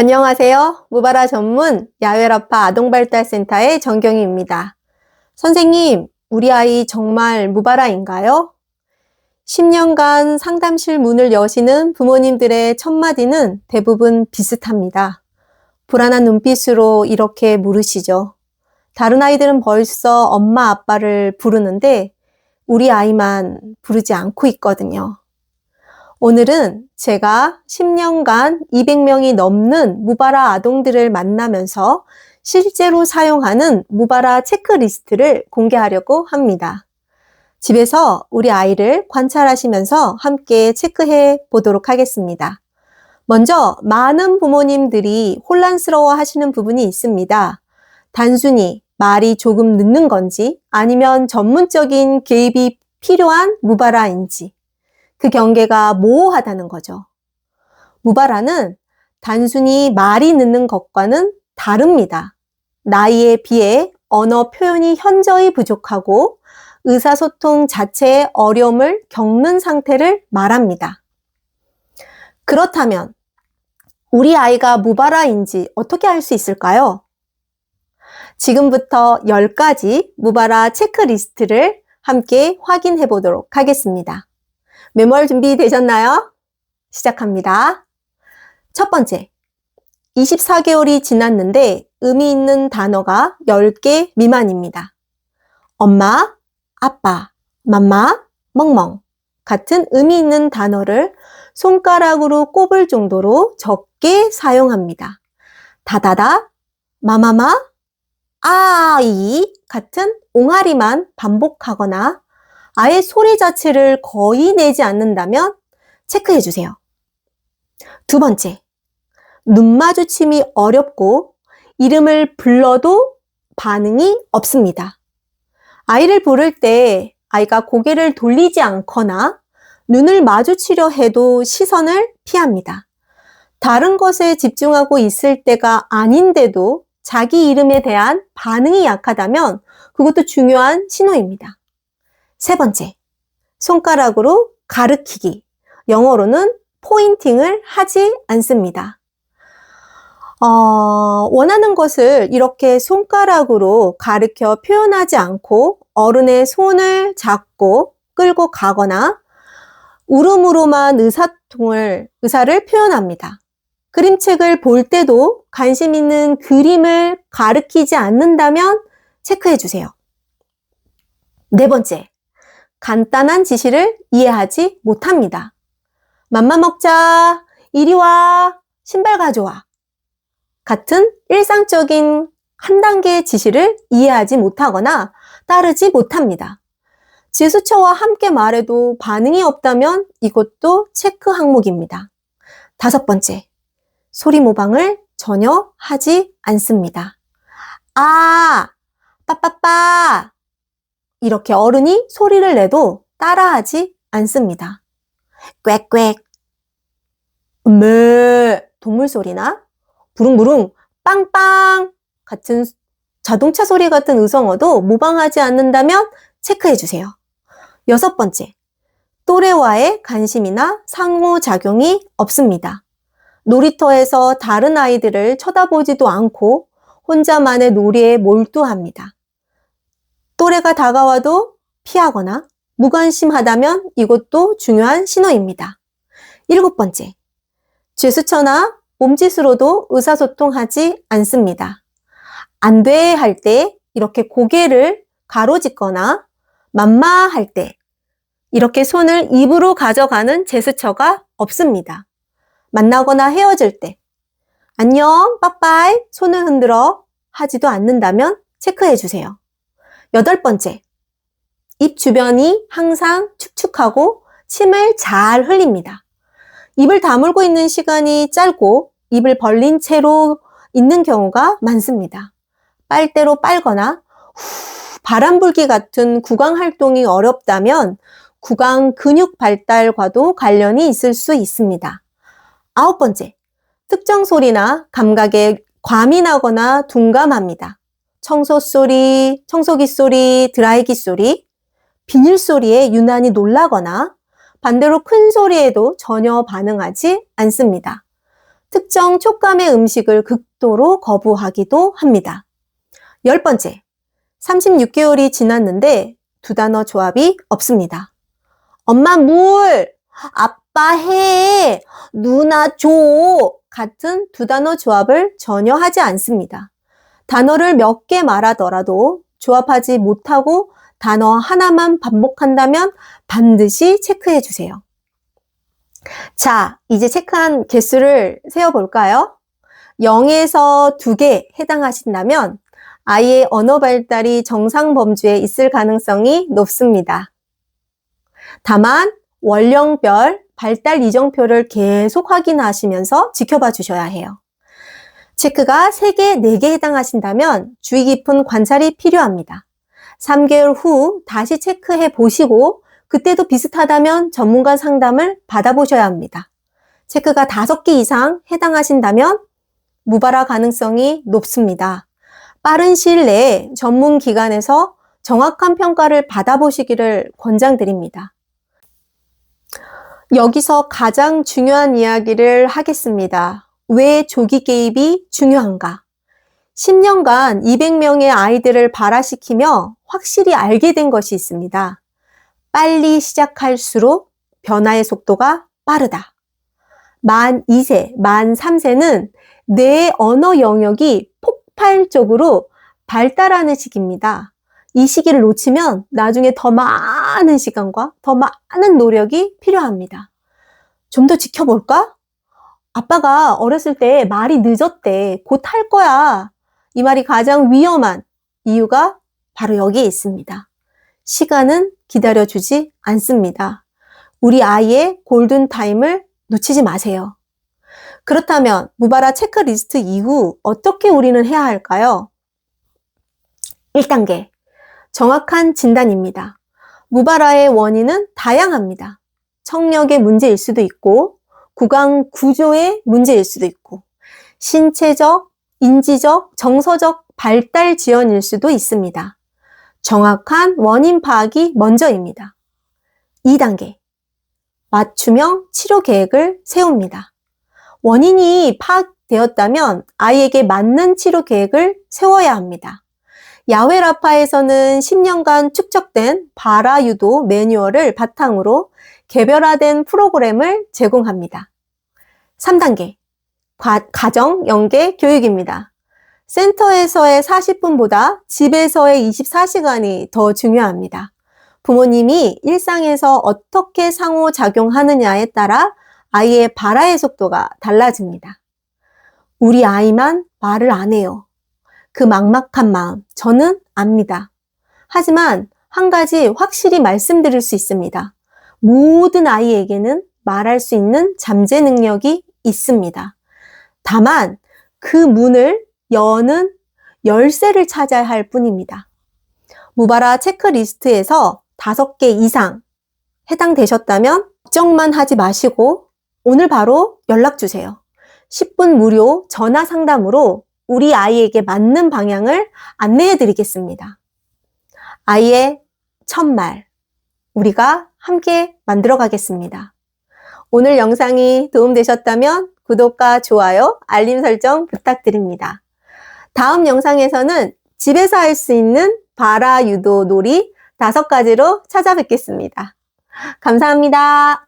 안녕하세요. 무바라 전문 야외라파 아동발달센터의 정경희입니다. 선생님, 우리 아이 정말 무바라인가요? 10년간 상담실 문을 여시는 부모님들의 첫마디는 대부분 비슷합니다. 불안한 눈빛으로 이렇게 물으시죠. 다른 아이들은 벌써 엄마 아빠를 부르는데 우리 아이만 부르지 않고 있거든요. 오늘은 제가 10년간 200명이 넘는 무바라 아동들을 만나면서 실제로 사용하는 무바라 체크리스트를 공개하려고 합니다. 집에서 우리 아이를 관찰하시면서 함께 체크해 보도록 하겠습니다. 먼저 많은 부모님들이 혼란스러워 하시는 부분이 있습니다. 단순히 말이 조금 늦는 건지 아니면 전문적인 개입이 필요한 무바라인지 그 경계가 모호하다는 거죠. 무바라는 단순히 말이 늦는 것과는 다릅니다. 나이에 비해 언어 표현이 현저히 부족하고 의사소통 자체의 어려움을 겪는 상태를 말합니다. 그렇다면 우리 아이가 무바라인지 어떻게 알 수 있을까요? 지금부터 10가지 무바라 체크리스트를 함께 확인해 보도록 하겠습니다. 메모할 준비 되셨나요? 시작합니다. 첫 번째. 24개월이 지났는데 의미 있는 단어가 10개 미만입니다. 엄마, 아빠, 맘마, 멍멍 같은 의미 있는 단어를 손가락으로 꼽을 정도로 적게 사용합니다. 다다다, 마마마, 아이 같은 옹알이만 반복하거나 아예 소리 자체를 거의 내지 않는다면 체크해 주세요. 두 번째, 눈 마주침이 어렵고 이름을 불러도 반응이 없습니다. 아이를 부를 때 아이가 고개를 돌리지 않거나 눈을 마주치려 해도 시선을 피합니다. 다른 것에 집중하고 있을 때가 아닌데도 자기 이름에 대한 반응이 약하다면 그것도 중요한 신호입니다. 세 번째, 손가락으로 가르키기. 영어로는 포인팅을 하지 않습니다. 어, 원하는 것을 이렇게 손가락으로 가르켜 표현하지 않고 어른의 손을 잡고 끌고 가거나 울음으로만 의사통을, 의사를 표현합니다. 그림책을 볼 때도 관심 있는 그림을 가르키지 않는다면 체크해 주세요. 네 번째, 간단한 지시를 이해하지 못합니다. 맘마 먹자, 이리 와, 신발 가져와. 같은 일상적인 한 단계의 지시를 이해하지 못하거나 따르지 못합니다. 지수처와 함께 말해도 반응이 없다면 이것도 체크 항목입니다. 다섯 번째, 소리 모방을 전혀 하지 않습니다. 아, 빠빠빠, 이렇게 어른이 소리를 내도 따라하지 않습니다. 꽥꽥, 매, 동물 소리나 부릉부릉, 빵빵 같은 자동차 소리 같은 의성어도 모방하지 않는다면 체크해 주세요. 여섯 번째, 또래와의 관심이나 상호작용이 없습니다. 놀이터에서 다른 아이들을 쳐다보지도 않고 혼자만의 놀이에 몰두합니다. 또래가 다가와도 피하거나 무관심하다면 이것도 중요한 신호입니다. 일곱 번째, 제스처나 몸짓으로도 의사소통하지 않습니다. 안 돼 할 때 이렇게 고개를 가로짓거나 만마할 때 이렇게 손을 입으로 가져가는 제스처가 없습니다. 만나거나 헤어질 때 안녕, 빠빠이, 손을 흔들어 하지도 않는다면 체크해 주세요. 여덟 번째, 입 주변이 항상 축축하고 침을 잘 흘립니다. 입을 다물고 있는 시간이 짧고 입을 벌린 채로 있는 경우가 많습니다. 빨대로 빨거나 후, 바람 불기 같은 구강 활동이 어렵다면 구강 근육 발달과도 관련이 있을 수 있습니다. 아홉 번째, 특정 소리나 감각에 과민하거나 둔감합니다. 청소 소리, 청소기 소리, 드라이기 소리, 비닐 소리에 유난히 놀라거나 반대로 큰 소리에도 전혀 반응하지 않습니다. 특정 촉감의 음식을 극도로 거부하기도 합니다. 열 번째, 36개월이 지났는데 두 단어 조합이 없습니다. 엄마 물, 아빠 해, 누나 줘 같은 두 단어 조합을 전혀 하지 않습니다. 단어를 몇 개 말하더라도 조합하지 못하고 단어 하나만 반복한다면 반드시 체크해 주세요. 자, 이제 체크한 개수를 세어볼까요? 0에서 2개 해당하신다면 아이의 언어 발달이 정상 범주에 있을 가능성이 높습니다. 다만 원령별 발달 이정표를 계속 확인하시면서 지켜봐 주셔야 해요. 체크가 3개, 4개 해당하신다면 주의 깊은 관찰이 필요합니다. 3개월 후 다시 체크해 보시고 그때도 비슷하다면 전문가 상담을 받아보셔야 합니다. 체크가 5개 이상 해당하신다면 무발화 가능성이 높습니다. 빠른 시일 내에 전문 기관에서 정확한 평가를 받아보시기를 권장드립니다. 여기서 가장 중요한 이야기를 하겠습니다. 왜 조기 개입이 중요한가? 10년간 200명의 아이들을 발화시키며 확실히 알게 된 것이 있습니다. 빨리 시작할수록 변화의 속도가 빠르다. 만 2세, 만 3세는 내 언어 영역이 폭발적으로 발달하는 시기입니다. 이 시기를 놓치면 나중에 더 많은 시간과 더 많은 노력이 필요합니다. 좀 더 지켜볼까? 아빠가 어렸을 때 말이 늦었대. 곧 할 거야. 이 말이 가장 위험한 이유가 바로 여기에 있습니다. 시간은 기다려주지 않습니다. 우리 아이의 골든타임을 놓치지 마세요. 그렇다면 무바라 체크리스트 이후 어떻게 우리는 해야 할까요? 1단계. 정확한 진단입니다. 무바라의 원인은 다양합니다. 청력의 문제일 수도 있고, 구강 구조의 문제일 수도 있고, 신체적, 인지적, 정서적 발달 지연일 수도 있습니다. 정확한 원인 파악이 먼저입니다. 2단계. 맞춤형 치료 계획을 세웁니다. 원인이 파악되었다면 아이에게 맞는 치료 계획을 세워야 합니다. 야외 라파에서는 10년간 축적된 바라 유도 매뉴얼을 바탕으로 개별화된 프로그램을 제공합니다. 3단계. 가 정 연계 교육입니다. 센터에서의 40분보다 집에서의 24시간이 더 중요합니다. 부모님이 일상에서 어떻게 상호작용하느냐에 따라 아이의 발화의 속도가 달라집니다. 우리 아이만 말을 안 해요. 그 막막한 마음, 저는 압니다. 하지만 한 가지 확실히 말씀드릴 수 있습니다. 모든 아이에게는 말할 수 있는 잠재 능력이 있습니다. 다만 그 문을 여는 열쇠를 찾아야 할 뿐입니다. 무바라 체크리스트에서 다섯 개 이상 해당되셨다면 걱정만 하지 마시고 오늘 바로 연락 주세요. 10분 무료 전화 상담으로 우리 아이에게 맞는 방향을 안내해 드리겠습니다. 아이의 첫말, 우리가 함께 만들어 가겠습니다. 오늘 영상이 도움되셨다면 구독과 좋아요, 알림 설정 부탁드립니다. 다음 영상에서는 집에서 할 수 있는 바라 유도 놀이 다섯 가지로 찾아뵙겠습니다. 감사합니다.